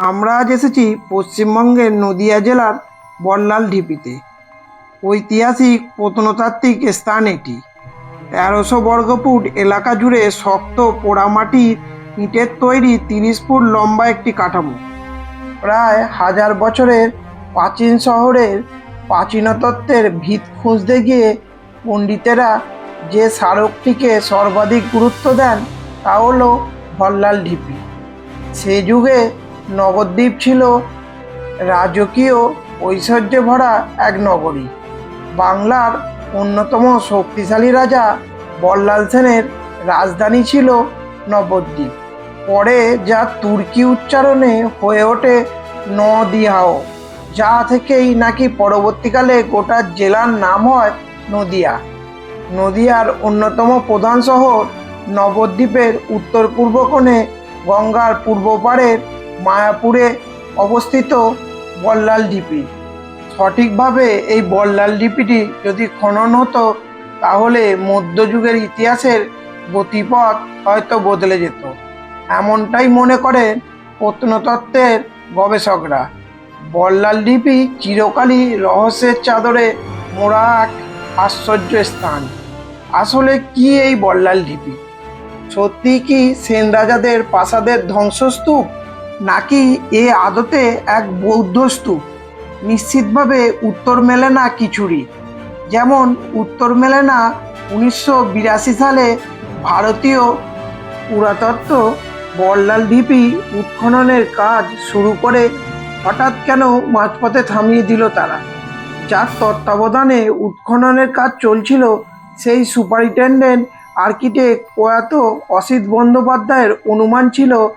আমরা আজ এসেছি পশ্চিমবঙ্গের নদিয়া জেলার বল্লাল ঢিপিতে। ঐতিহাসিক প্রত্নতাত্ত্বিক স্থান এটি। তেরোশো বর্গফুট এলাকা জুড়ে শক্ত পোড়ামাটির ইটের তৈরি তিরিশ ফুট লম্বা একটি কাঠামো। প্রায় হাজার বছরের প্রাচীন শহরের প্রাচীনতত্ত্বের ভিত খুঁজতে গিয়ে পণ্ডিতেরা যে স্মারকটিকে সর্বাধিক গুরুত্ব দেন তা হলো বল্লাল ঢিপি। সে যুগে নবদ্বীপ ছিল রাজকীয় ঐশ্বর্যে ভরা এক নগরী। বাংলার অন্যতম শক্তিশালী রাজা বল্লাল সেনের রাজধানী ছিল নবদ্বীপ। পরে যা তুর্কি উচ্চারণে হয়ে ওঠে নদিয়াও যা থেকেই নাকি পরবর্তীকালে গোটা জেলার নাম হয় নদিয়া। নদিয়ার অন্যতম প্রধান শহর নবদ্বীপের উত্তর পূর্ব কোণে গঙ্গার পূর্ব পাড়ের মায়াপুরে অবস্থিত বল্লাল ডিপি সঠিকভাবে এই বল্লাল ডিপিটি যদি খনন হতো, তাহলে মধ্যযুগের ইতিহাসের গতিপথ হয়তো বদলে যেত। এমনটাই মনে করে প্রত্নতত্ত্বের গবেষকরা। বল্লাল ডিপি চিরকালই রহস্যের চাদরে মোড়া এক আশ্চর্য স্থান। আসলে কি এই বল্লাল ঢিপি সত্যি কি সেন রাজাদের প্রাসাদের ধ্বংসস্তূপ? নাকি এ আদতে এক বৌদ্ধ স্তূপ? নিশ্চিতভাবে উত্তর মেলে না কিছুরই। যেমন, উত্তর মেলে না উনিশশো বিরাশি সালে ভারতীয় পুরাতত্ত্ব বল্লাল ঢিপি উৎখননের কাজ শুরু করে হঠাৎ কেন মাঝপথে থামিয়ে দিল তারা? যার তত্ত্বাবধানে উৎখননের কাজ চলছিল, সেই সুপারিনটেন্ডেন্ট আর্কিটেক্ট প্রয়াত অসিত বন্দ্যোপাধ্যায়ের অনুমান ছিল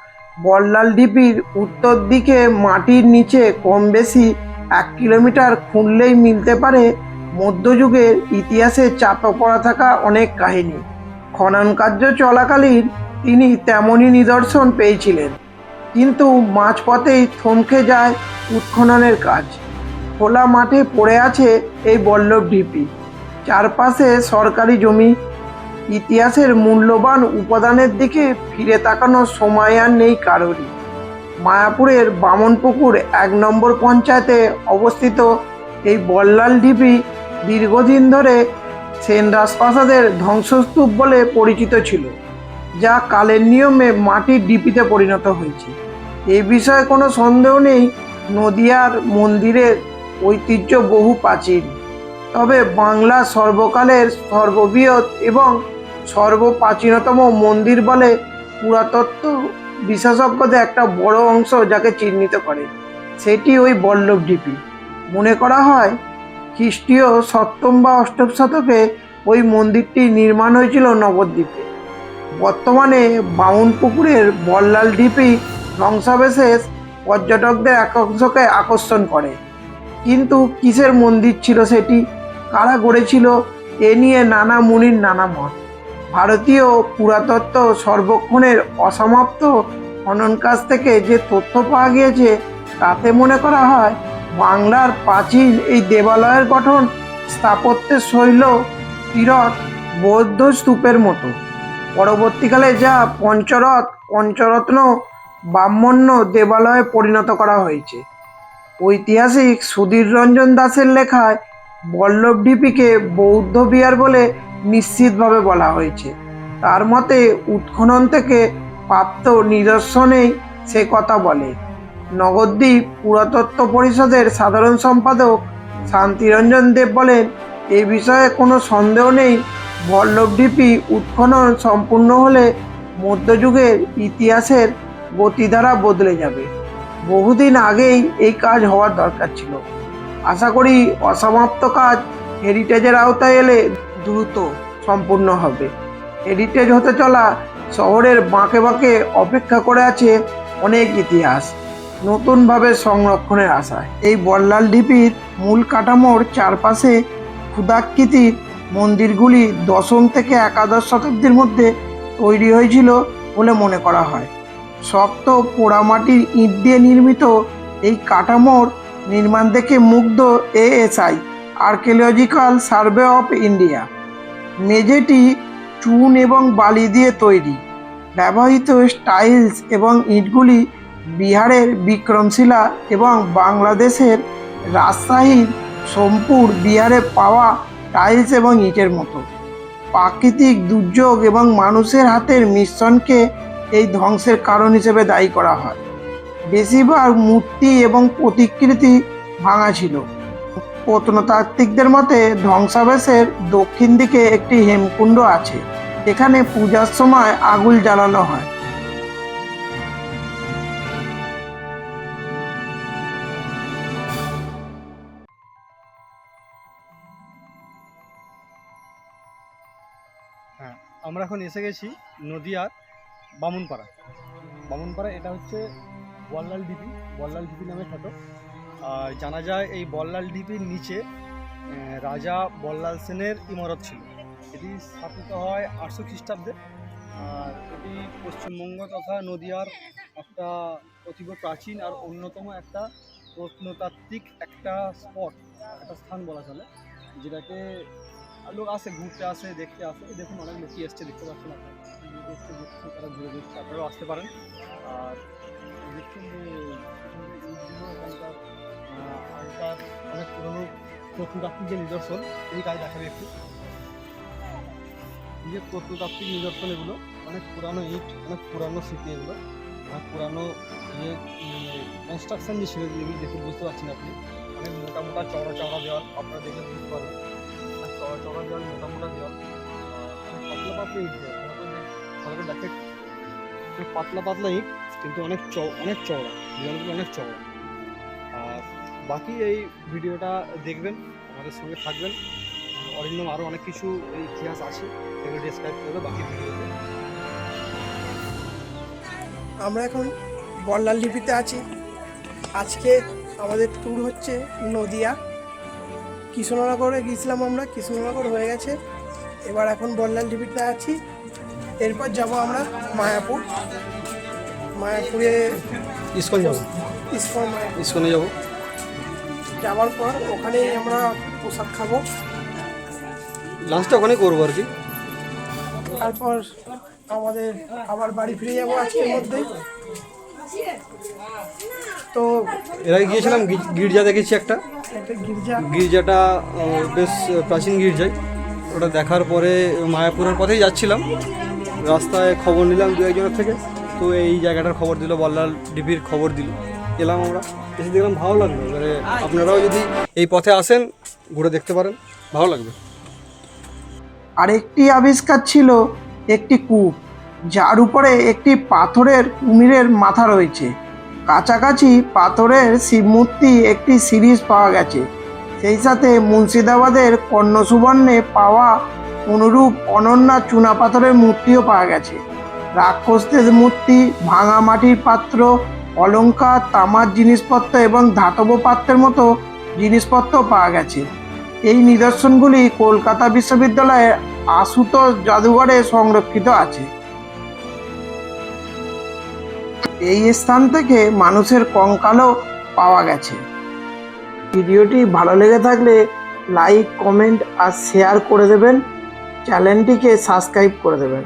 বল্লাল ঢিপির উত্তর দিকে মাটির নিচে কম বেশি এক কিলোমিটার খুঁড়লেই মিলতে পারে মধ্যযুগের ইতিহাসে চাপা পড়া থাকা অনেক কাহিনী। খনন কার্য চলাকালীন তিনি তেমনই নিদর্শন পেয়েছিলেন। কিন্তু মাঝপথেই থমকে যায় উৎখননের কাজ। খোলা মাঠে পড়ে আছে এই বল্লভ ঢিপি চারপাশে সরকারি জমি ইতিহাসের মূল্যবান উপাদানের দিকে ফিরে তাকানোর সময় আর নেই কারোরই। মায়াপুরের বামনপুকুর এক নম্বর পঞ্চায়েতে অবস্থিত এই বল্লাল ঢিপি দীর্ঘদিন ধরে সেন রাজপ্রাসাদের ধ্বংসস্তূপ বলে পরিচিত ছিল, যা কালের নিয়মে মাটির ডিপিতে পরিণত হয়েছে। এই বিষয়ে কোনো সন্দেহ নেই, নদিয়ার মন্দিরের ঐতিহ্য বহু প্রাচীন। তবে বাংলা সর্বকালের সর্ববৃহৎ এবং সর্বপ্রাচীনতম মন্দির বলে পুরাতত্ত্ব বিশেষজ্ঞদের একটা বড় অংশ যাকে চিহ্নিত করে। সেটি ওই বল্লভ ঢিপি মনে করা হয়, খ্রিস্টীয় সপ্তম বা অষ্টম শতকে ওই মন্দিরটি নির্মাণ হয়েছিল নবদ্বীপে। বর্তমানে বামুনপুকুরের বল্লাল ঢিপি ধ্বংসাবশেষ পর্যটকদের একাংশকে আকর্ষণ করে। কিন্তু কিসের মন্দির ছিল সেটি, কারা গড়েছিল, এ নিয়ে নানা মুনির নানা মত। ভারতীয় পুরাতত্ত্ব সর্বক্ষণের অসমাপ্ত খনন কাজ থেকে যে তথ্য পাওয়া গিয়েছে, তাতে মনে করা হয় বাংলার প্রাচীন এই দেবালয়ের গঠন স্থাপত্যের শৈল তীরথ বৌদ্ধ স্তূপের মতো। পরবর্তীকালে যা পঞ্চরথ, পঞ্চরত্ন, ব্রাহ্মণ্য দেবালয়ে পরিণত করা হয়েছে। ঐতিহাসিক সুধীর রঞ্জন দাসের লেখায় বল্লভঢিপিকে বৌদ্ধ বিহার বলে নিশ্চিতভাবে বলা হয়েছে। তার মতে উৎখনন থেকে প্রাপ্ত নিদর্শনেই সে কথা বলে। নগদ্বীপ পুরাতত্ত্ব পরিষদের সাধারণ সম্পাদক শান্তিরঞ্জন দেব বলেন, এ বিষয়ে কোনো সন্দেহ নেই। বল্লভঢিপি উৎখনন সম্পূর্ণ হলে মধ্যযুগের ইতিহাসের গতিধারা বদলে যাবে। বহুদিন আগেই এই কাজ হওয়ার দরকার ছিল। আশা করি অসমাপ্ত কাজ হেরিটেজের আওতায় এলে দ্রুত সম্পূর্ণ হবে। হেরিটেজ হতে চলা শহরের বাঁকে বাঁকে অপেক্ষা করে আছে অনেক ইতিহাস, নতুনভাবে সংরক্ষণের আশায় এই বল্লাল ঢিপির মূল কাঠামোর চারপাশে ক্ষুদাকৃতির মন্দিরগুলি দশম থেকে একাদশ শতাব্দীর মধ্যে তৈরি হয়েছিল বলে মনে করা হয়। শক্ত পোড়ামাটির ইট দিয়ে নির্মিত এই কাঠামোর নির্মাণ দেখে মুগ্ধ ASI, archaeological survey of India. মেঝেটি চুন এবং বালি দিয়ে তৈরি। ব্যবহৃত স্টাইলস এবং ইটগুলি বিহারের বিক্রমশিলা এবং বাংলাদেশের রাজশাহীর সোমপুর বিহারে পাওয়া টাইলস এবং ইটের মতো। প্রাকৃতিক দুর্যোগ এবং মানুষের হাতের মিশ্রণকে এই ধ্বংসের কারণ হিসেবে দায়ী করা হয়। বেশিরভাগ মূর্তি এবং প্রতিকৃতি ভাঙা ছিল। প্রত্নতাত্ত্বিকদের মতে ধ্বংসাবেশের দক্ষিণ দিকে একটি হেমকুণ্ড আছে এখানে পূজার সময় আগুন জ্বালানো হয়। হ্যাঁ আমরা এখন এসে গেছি নদিয়ার বামুনপাড়া বামুনপাড়া এটা হচ্ছে বল্লাল ডিপি বল্লাল ডিপি নামে খ্যাত। আর জানা যায় এই বল্লাল ডিপির নিচে রাজা বল্লাল সেনের ইমারত ছিল। এটি স্থাপিত হয় আটশো খ্রিস্টাব্দে। আর এটি পশ্চিমবঙ্গ তথা নদিয়ার একটা অতীব প্রাচীন আর অন্যতম একটা প্রত্নতাত্ত্বিক একটা স্পট, একটা স্থান বলা চলে, যেটাকে লোক আসে, ঘুরতে আসে, দেখতে আসে। দেখুন অনেক লোকই এসছে, দেখতে পাচ্ছেন আপনারা। তারা ঘুরে দেখছে আপনারাও আসতে পারেন। আর দেখছেন যে আগেকার অনেক পুরনো প্রত্নতাত্ত্বিক যে নিদর্শন এই কাজ দেখাবে একটু এই যে প্রত্নতাত্ত্বিক নিদর্শন এগুলো অনেক পুরানো ইট অনেক পুরানো স্মৃতি এগুলো অনেক পুরানো ইয়ে কনস্ট্রাকশন যে ছিল যেগুলো দেখে বুঝতে পারছেন আপনি অনেক মোটা মোটা চওড়া চওড়া দেওয়াল আপনারা দেখে বুঝতে পারবেন আর চওড়া চওড়া দেওয়াল মোটা মোটা দেওয়াল পাতলা পাতলা ইট দেওয়া ভালো করে দেখে পাতলা পাতলা ইট কিন্তু অনেক অনেক চওড়া। দেওয়ালগুলো অনেক আর বাকি এই ভিডিওটা দেখবেন আমাদের সঙ্গে থাকবেন। অরিন্দম আরও অনেক কিছু ইতিহাস আছে সেগুলো ডিসক্রাইব করবে বাকি ভিডিওতে। আমরা এখন বল্লাল ডিপিতে আছি। আজকে আমাদের ট্যুর হচ্ছে নদিয়া। কৃষ্ণনগরে গিয়েছিলাম আমরা কৃষ্ণনগর হয়ে গেছে। এবার এখন বল্লাল ডিপিতে আছি। এরপর যাব আমরা মায়াপুর। মায়াপুরে ইস্কন যাব। ইস্কন ইস্কনে যাব। যাওয়ার পর ওখানেই আমরা প্রসাদ খাব। লাঞ্চটা ওখানে করব আর কি। তারপর আমাদের আবার বাড়ি ফিরে যাব আজকের মধ্যেই তো এর আগে গিয়েছিলাম গির্জা দেখেছি একটা। একটা গির্জা। গির্জাটা বেশ প্রাচীন গির্জায় ওটা দেখার পরে মায়াপুরের পথেই যাচ্ছিলাম। রাস্তায় খবর নিলাম দু একজনের থেকে। তো এই জায়গাটার খবর দিল বল্লাল ডিপির খবর দিল। এলাম আমরা। এসে দেখলাম ভালো লাগল। এবারে আপনারাও যদি এই পথে আসেন, ঘুরে দেখতে পারেন, ভালো লাগবে। আরেকটি আবিষ্কার ছিল একটি কূপ, যার উপরে একটি পাথরের কুমিরের মাথা রয়েছে। কাছাকাছি পাথরের শিবমূর্তি একটি সিরিজ পাওয়া গেছে। সেই সাথে মুর্শিদাবাদের কর্ণসুবর্ণে পাওয়া অনুরূপ অনন্যা চুনা পাথরের মূর্তিও পাওয়া গেছে। রাক্ষসদের মূর্তি, ভাঙা মাটির পাত্র অলংকার, তামার জিনিসপত্র এবং ধাতব পাত্রের মতো জিনিসপত্র পাওয়া গেছে। এই নিদর্শনগুলি কলকাতা বিশ্ববিদ্যালয়ের আশুতোষ জাদুঘরে সংরক্ষিত আছে। এই স্থান থেকে মানুষের কঙ্কালও পাওয়া গেছে। ভিডিওটি ভালো লেগে থাকলে লাইক, কমেন্ট আর শেয়ার করে দেবেন। চ্যানেলটিকে সাবস্ক্রাইব করে দেবেন।